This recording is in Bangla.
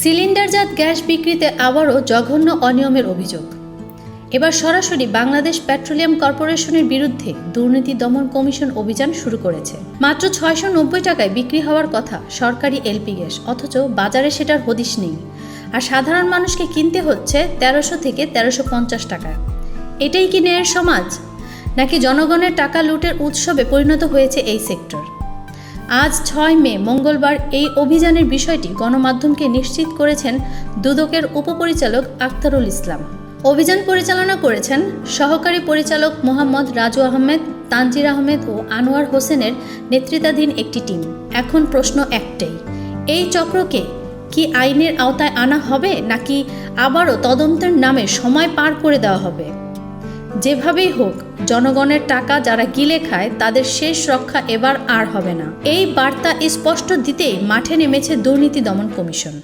সিলিন্ডারজাত গ্যাস বিক্রিতে আবারও জঘন্য অনিয়মের অভিযোগ। এবার সরাসরি বাংলাদেশ পেট্রোলিয়াম কর্পোরেশনের বিরুদ্ধে দুর্নীতি দমন কমিশন অভিযান শুরু করেছে। মাত্র ছয়শো নব্বই টাকায় বিক্রি হওয়ার কথা সরকারি এলপি গ্যাস, অথচ বাজারে সেটার হদিশ নেই। আর সাধারণ মানুষকে কিনতে হচ্ছে তেরোশো থেকে তেরোশো পঞ্চাশ টাকা। এটাই কি ন্যায়ের সমাজ? নাকি জনগণের টাকা লুটের উৎসবে পরিণত হয়েছে এই সেক্টর? আজ ছয় মে, মঙ্গলবার এই অভিযানের বিষয়টি গণমাধ্যমকে নিশ্চিত করেছেন দুদকের উপপরিচালক আখতারুল ইসলাম। অভিযান পরিচালনা করেছেন সহকারী পরিচালক মোহাম্মদ রাজু আহমেদ, তানজির আহমেদ ও আনোয়ার হোসেনের নেতৃত্বাধীন একটি টিম। এখন প্রশ্ন একটাই, এই চক্রকে কি আইনের আওতায় আনা হবে নাকি আবারও তদন্তের নামে সময় পার করে দেওয়া হবে? যেভাবেই হোক, জনগণের টাকা যারা গিলে খায়, তাদের শেষ রক্ষা এবার আর হবে না। এই বার্তা স্পষ্ট দিতেই মাঠে নেমেছে দুর্নীতি দমন কমিশন।